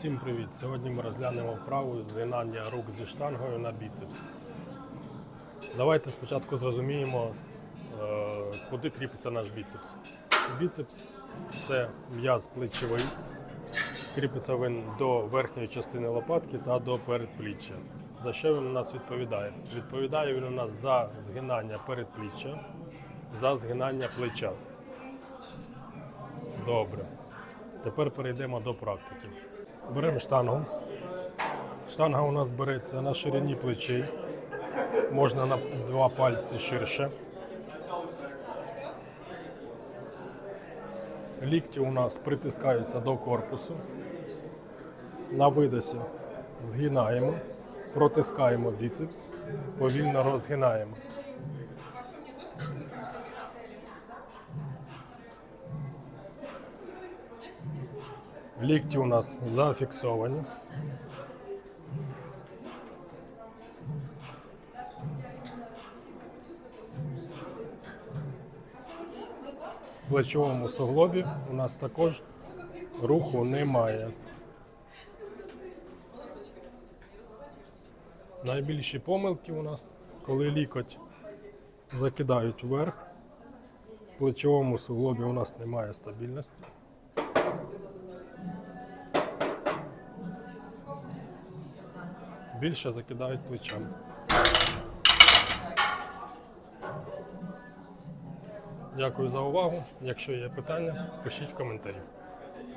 Всім привіт! Сьогодні ми розглянемо вправу згинання рук зі штангою на біцепс. Давайте спочатку зрозуміємо, е, куди кріпиться наш біцепс. Біцепс це м'яз плечовий, кріпиться він до верхньої частини лопатки та до передпліччя. За що він у нас відповідає? Відповідає він у нас за згинання передпліччя, за згинання плеча. Добре. Тепер перейдемо до практики. Беремо штангу. Штанга у нас береться на ширині плечей. Можна на два пальці ширше. Лікті у нас притискаються до корпусу. На видосі згинаємо, протискаємо біцепс, повільно розгинаємо. Лікті у нас зафіксовані. В плечовому суглобі у нас також руху немає. Найбільші помилки у нас, коли лікоть закидають вверх. В плечовому суглобі у нас немає стабільності. Більше закидають плечами. Дякую за увагу. Якщо є питання, пишіть в коментарі.